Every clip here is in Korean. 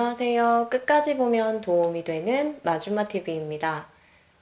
안녕하세요. 끝까지 보면 도움이 되는 마주마 TV입니다.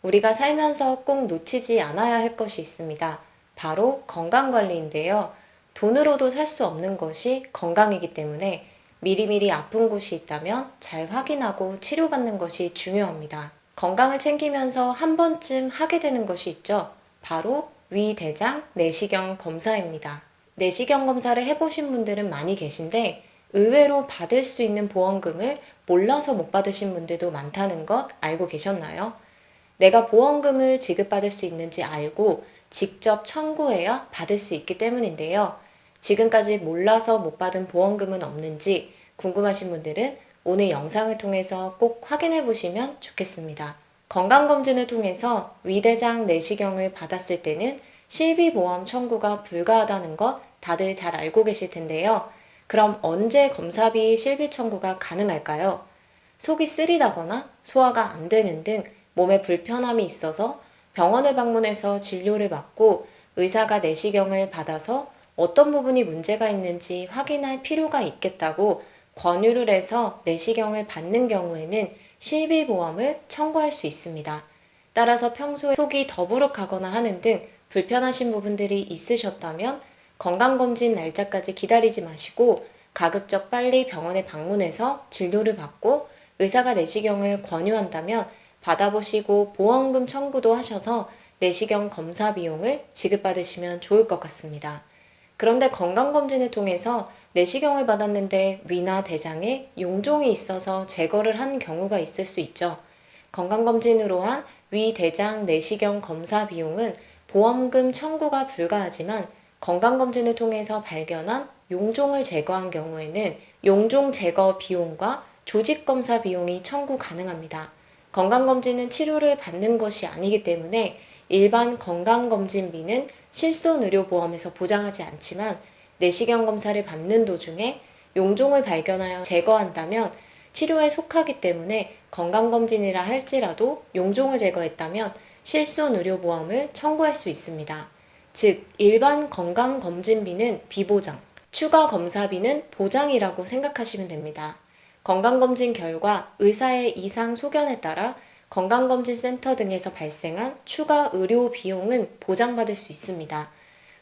우리가 살면서 꼭 놓치지 않아야 할 것이 있습니다. 바로 건강 관리인데요. 돈으로도 살 수 없는 것이 건강이기 때문에 미리미리 아픈 곳이 있다면 잘 확인하고 치료받는 것이 중요합니다. 건강을 챙기면서 한 번쯤 하게 되는 것이 있죠. 바로 위, 대장, 내시경 검사입니다. 내시경 검사를 해보신 분들은 많이 계신데 의외로 받을 수 있는 보험금을 몰라서 못 받으신 분들도 많다는 것 알고 계셨나요? 내가 보험금을 지급받을 수 있는지 알고 직접 청구해야 받을 수 있기 때문인데요. 지금까지 몰라서 못 받은 보험금은 없는지 궁금하신 분들은 오늘 영상을 통해서 꼭 확인해 보시면 좋겠습니다. 건강검진을 통해서 위대장 내시경을 받았을 때는 실비보험 청구가 불가하다는 것 다들 잘 알고 계실 텐데요. 그럼 언제 검사비 실비 청구가 가능할까요? 속이 쓰리다거나 소화가 안 되는 등 몸에 불편함이 있어서 병원을 방문해서 진료를 받고 의사가 내시경을 받아서 어떤 부분이 문제가 있는지 확인할 필요가 있겠다고 권유를 해서 내시경을 받는 경우에는 실비보험을 청구할 수 있습니다. 따라서 평소에 속이 더부룩하거나 하는 등 불편하신 부분들이 있으셨다면 건강검진 날짜까지 기다리지 마시고 가급적 빨리 병원에 방문해서 진료를 받고 의사가 내시경을 권유한다면 받아보시고 보험금 청구도 하셔서 내시경 검사 비용을 지급받으시면 좋을 것 같습니다. 그런데 건강검진을 통해서 내시경을 받았는데 위나 대장에 용종이 있어서 제거를 한 경우가 있을 수 있죠. 건강검진으로 한 위, 대장, 내시경 검사 비용은 보험금 청구가 불가하지만 건강검진을 통해서 발견한 용종을 제거한 경우에는 용종 제거 비용과 조직검사 비용이 청구 가능합니다. 건강검진은 치료를 받는 것이 아니기 때문에 일반 건강검진비는 실손의료보험에서 보장하지 않지만 내시경 검사를 받는 도중에 용종을 발견하여 제거한다면 치료에 속하기 때문에 건강검진이라 할지라도 용종을 제거했다면 실손의료보험을 청구할 수 있습니다. 즉, 일반 건강검진비는 비보장, 추가 검사비는 보장이라고 생각하시면 됩니다. 건강검진 결과 의사의 이상 소견에 따라 건강검진센터 등에서 발생한 추가 의료 비용은 보장받을 수 있습니다.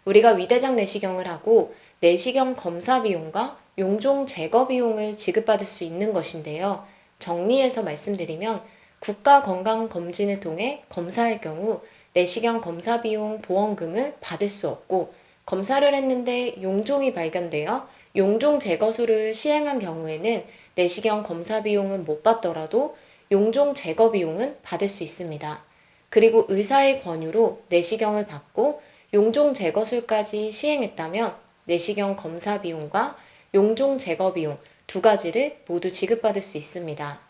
우리가 위대장 내시경을 하고 내시경 검사 비용과 용종 제거 비용을 지급받을 수 있는 것인데요. 정리해서 말씀드리면 국가건강검진을 통해 검사할 경우 내시경 검사 비용 보험금을 받을 수 없고 검사를 했는데 용종이 발견되어 용종 제거술을 시행한 경우에는 내시경 검사 비용은 못 받더라도 용종 제거 비용은 받을 수 있습니다. 그리고 의사의 권유로 내시경을 받고 용종 제거술까지 시행했다면 내시경 검사 비용과 용종 제거 비용 두 가지를 모두 지급받을 수 있습니다.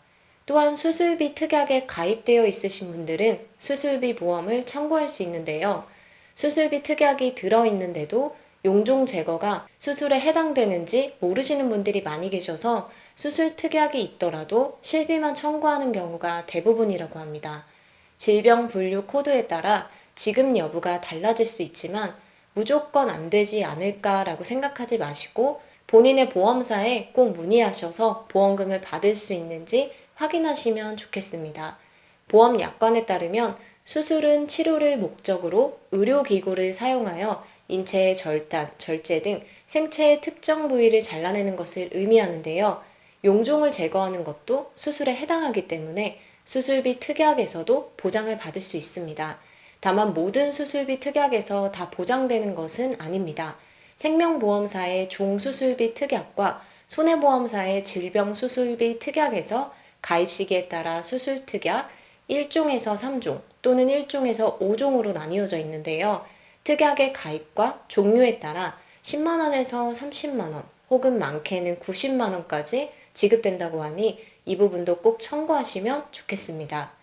또한 수술비 특약에 가입되어 있으신 분들은 수술비 보험을 청구할 수 있는데요. 수술비 특약이 들어있는데도 용종 제거가 수술에 해당되는지 모르시는 분들이 많이 계셔서 수술 특약이 있더라도 실비만 청구하는 경우가 대부분이라고 합니다. 질병 분류 코드에 따라 지급 여부가 달라질 수 있지만 무조건 안 되지 않을까라고 생각하지 마시고 본인의 보험사에 꼭 문의하셔서 보험금을 받을 수 있는지 확인하시면 좋겠습니다. 보험 약관에 따르면 수술은 치료를 목적으로 의료기구를 사용하여 인체의 절단, 절제 등 생체의 특정 부위를 잘라내는 것을 의미하는데요. 용종을 제거하는 것도 수술에 해당하기 때문에 수술비 특약에서도 보장을 받을 수 있습니다. 다만 모든 수술비 특약에서 다 보장되는 것은 아닙니다. 생명보험사의 종수술비 특약과 손해보험사의 질병수술비 특약에서 가입 시기에 따라 수술 특약 1종에서 3종 또는 1종에서 5종으로 나뉘어져 있는데요. 특약의 가입과 종류에 따라 10만원에서 30만원 혹은 많게는 90만원까지 지급된다고 하니 이 부분도 꼭 청구하시면 좋겠습니다.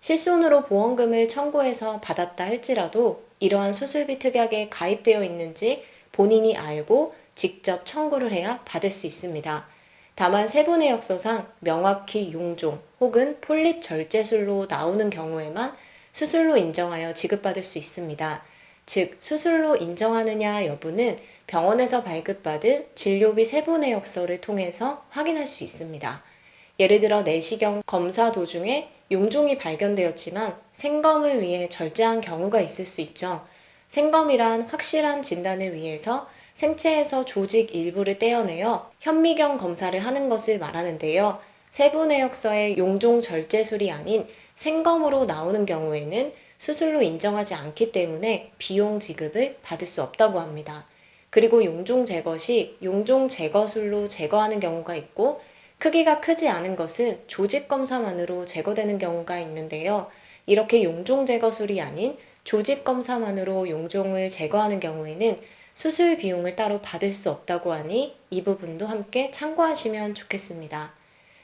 실손으로 보험금을 청구해서 받았다 할지라도 이러한 수술비 특약에 가입되어 있는지 본인이 알고 직접 청구를 해야 받을 수 있습니다. 다만 세부 내역서상 명확히 용종 혹은 폴립 절제술로 나오는 경우에만 수술로 인정하여 지급받을 수 있습니다. 즉, 수술로 인정하느냐 여부는 병원에서 발급받은 진료비 세부 내역서를 통해서 확인할 수 있습니다. 예를 들어 내시경 검사 도중에 용종이 발견되었지만 생검을 위해 절제한 경우가 있을 수 있죠. 생검이란 확실한 진단을 위해서 생체에서 조직 일부를 떼어내어 현미경 검사를 하는 것을 말하는데요. 세부 내역서의 용종 절제술이 아닌 생검으로 나오는 경우에는 수술로 인정하지 않기 때문에 비용 지급을 받을 수 없다고 합니다. 그리고 용종 제거 시 용종 제거술로 제거하는 경우가 있고 크기가 크지 않은 것은 조직 검사만으로 제거되는 경우가 있는데요. 이렇게 용종 제거술이 아닌 조직 검사만으로 용종을 제거하는 경우에는 수술 비용을 따로 받을 수 없다고 하니 이 부분도 함께 참고하시면 좋겠습니다.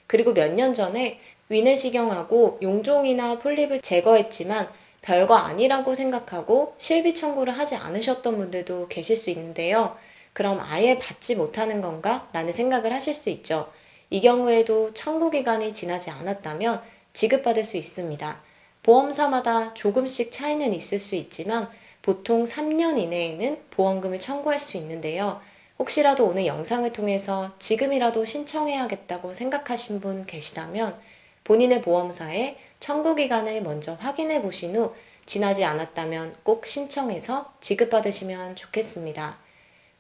그리고 몇 년 전에 위내시경하고 용종이나 폴립을 제거했지만 별거 아니라고 생각하고 실비 청구를 하지 않으셨던 분들도 계실 수 있는데요. 그럼 아예 받지 못하는 건가? 라는 생각을 하실 수 있죠. 이 경우에도 청구 기간이 지나지 않았다면 지급받을 수 있습니다. 보험사마다 조금씩 차이는 있을 수 있지만 보통 3년 이내에는 보험금을 청구할 수 있는데요. 혹시라도 오늘 영상을 통해서 지금이라도 신청해야겠다고 생각하신 분 계시다면 본인의 보험사에 청구 기간을 먼저 확인해 보신 후 지나지 않았다면 꼭 신청해서 지급받으시면 좋겠습니다.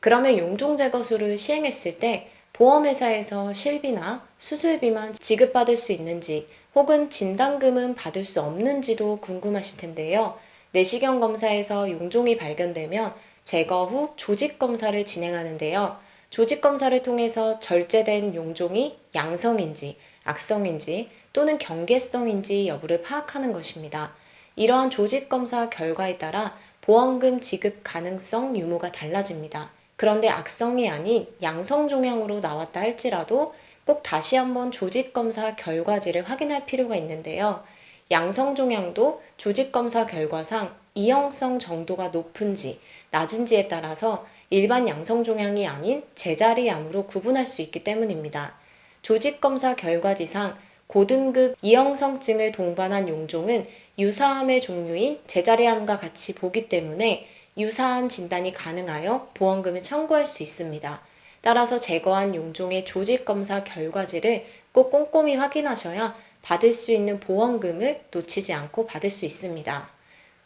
그러면 용종 제거술을 시행했을 때 보험회사에서 실비나 수술비만 지급받을 수 있는지 혹은 진단금은 받을 수 없는지도 궁금하실 텐데요. 내시경 검사에서 용종이 발견되면 제거 후 조직 검사를 진행하는데요. 조직 검사를 통해서 절제된 용종이 양성인지 악성인지 또는 경계성인지 여부를 파악하는 것입니다. 이러한 조직 검사 결과에 따라 보험금 지급 가능성 유무가 달라집니다. 그런데 악성이 아닌 양성 종양으로 나왔다 할지라도 꼭 다시 한번 조직 검사 결과지를 확인할 필요가 있는데요. 양성 종양도 조직 검사 결과상 이형성 정도가 높은지 낮은지에 따라서 일반 양성 종양이 아닌 제자리 암으로 구분할 수 있기 때문입니다. 조직 검사 결과지상 고등급 이형성증을 동반한 용종은 유사암의 종류인 제자리암과 같이 보기 때문에 유사암 진단이 가능하여 보험금을 청구할 수 있습니다. 따라서 제거한 용종의 조직 검사 결과지를 꼭 꼼꼼히 확인하셔야 받을 수 있는 보험금을 놓치지 않고 받을 수 있습니다.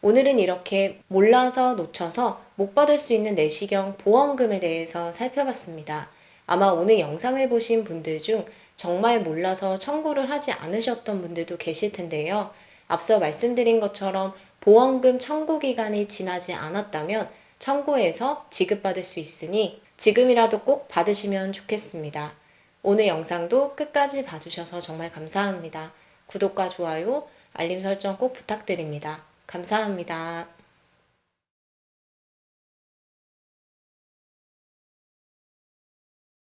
오늘은 이렇게 몰라서 놓쳐서 못 받을 수 있는 내시경 보험금에 대해서 살펴봤습니다. 아마 오늘 영상을 보신 분들 중 정말 몰라서 청구를 하지 않으셨던 분들도 계실 텐데요. 앞서 말씀드린 것처럼 보험금 청구 기간이 지나지 않았다면 청구해서 지급받을 수 있으니 지금이라도 꼭 받으시면 좋겠습니다. 오늘 영상도 끝까지 봐주셔서 정말 감사합니다. 구독과 좋아요, 알림 설정 꼭 부탁드립니다. 감사합니다.